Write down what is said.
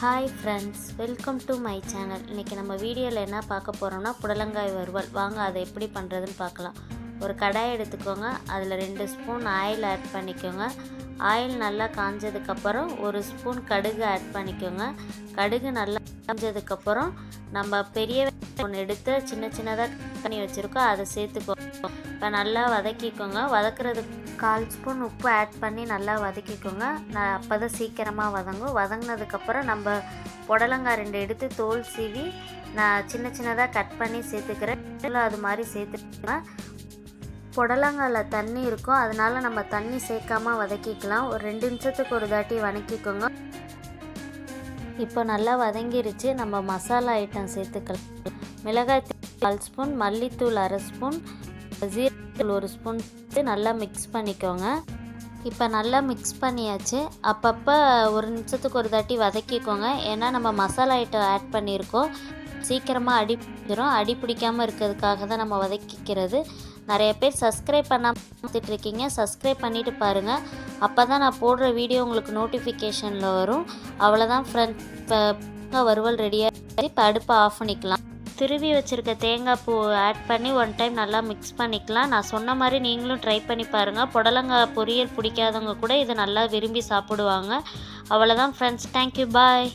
Hi friends welcome to my channel இன்றைக்கி நம்ம வீடியோவில் என்ன பார்க்க போகிறோம்னா புடலங்காய் வறுவல். வாங்க அதை எப்படி பண்ணுறதுன்னு பார்க்கலாம். ஒரு கடாய் எடுத்துக்கோங்க. அதில் ரெண்டு ஸ்பூன் ஆயில் ஆட் பண்ணிக்கோங்க. ஆயில் நல்லா காஞ்சதுக்கப்புறம் ஒரு ஸ்பூன் கடுகு ஆட் பண்ணிக்கோங்க. கடுகு நல்லா காஞ்சதுக்கப்புறம் நம்ம பெரிய ஒன்று எடுத்து சின்ன சின்னதாக பண்ணி வச்சுருக்கோம். அதை சேர்த்துக்கோங்க இப்போ நல்லா வதக்கிக்கோங்க. வதக்குறதுக்கு கால் ஸ்பூன் உப்பு ஆட் பண்ணி நல்லா வதக்கிக்கோங்க. நான் அப்போ தான் சீக்கிரமாக வதங்கும். வதங்கினதுக்கப்புறம் நம்ம புடலங்காய் ரெண்டு எடுத்து தோல் சீவி நான் சின்ன சின்னதாக கட் பண்ணி சேர்த்துக்கிறேன். அது மாதிரி சேர்த்துக்கோங்க புடலங்காயில் தண்ணி இருக்கும். அதனால நம்ம தண்ணி சேர்க்காம வதக்கிக்கலாம். ஒரு ரெண்டு நிமிஷத்துக்கு ஒரு தாட்டி வதக்கிக்கோங்க இப்போ நல்லா வதங்கிருச்சு. நம்ம மசாலா ஐட்டம் சேர்த்துக்கலாம். மிளகாய் தூள் கால் ஸ்பூன் மல்லித்தூள் அரை ஸ்பூன் ஜீரகத்தூள் ஒரு ஸ்பூன் சேர்த்து நல்லா மிக்ஸ் பண்ணிக்கோங்க. இப்போ நல்லா மிக்ஸ் பண்ணியாச்சு. அப்பப்போ ஒரு நிமிஷத்துக்கு ஒரு தாட்டி வதக்கிக்கோங்க. ஏன்னா நம்ம மசாலா ஐட்டம் ஆட் பண்ணியிருக்கோம். சீக்கிரமாக அடி பிடிச்சிரும். அடி பிடிக்காமல் இருக்கிறதுக்காக தான் நம்ம வதக்கிக்கிறது. நிறைய பேர் சப்ஸ்கிரைப் பண்ணாமல் பார்த்துட்டு இருக்கீங்க சப்ஸ்கிரைப் பண்ணிவிட்டு பாருங்கள் அப்போ தான் நான் போடுற வீடியோ உங்களுக்கு நோட்டிஃபிகேஷனில் வரும். அவ்வளோதான் ஃப்ரெண்ட் இப்போ வறுவல் ரெடியாக இப்போ அடுப்பை ஆஃப் பண்ணிக்கலாம். திருவி வச்சுருக்க தேங்காய் பூ ஆட் பண்ணி ஒன் டைம் நல்லா மிக்ஸ் பண்ணிக்கலாம். நான் சொன்ன மாதிரி நீங்களும் ட்ரை பண்ணி பாருங்கள் புடலங்காய் பொரியல் பிடிக்காதவங்க கூட இதை நல்லா விரும்பி சாப்பிடுவாங்க. அவ்வளோதான் ஃப்ரெண்ட்ஸ் தேங்க்யூ பாய்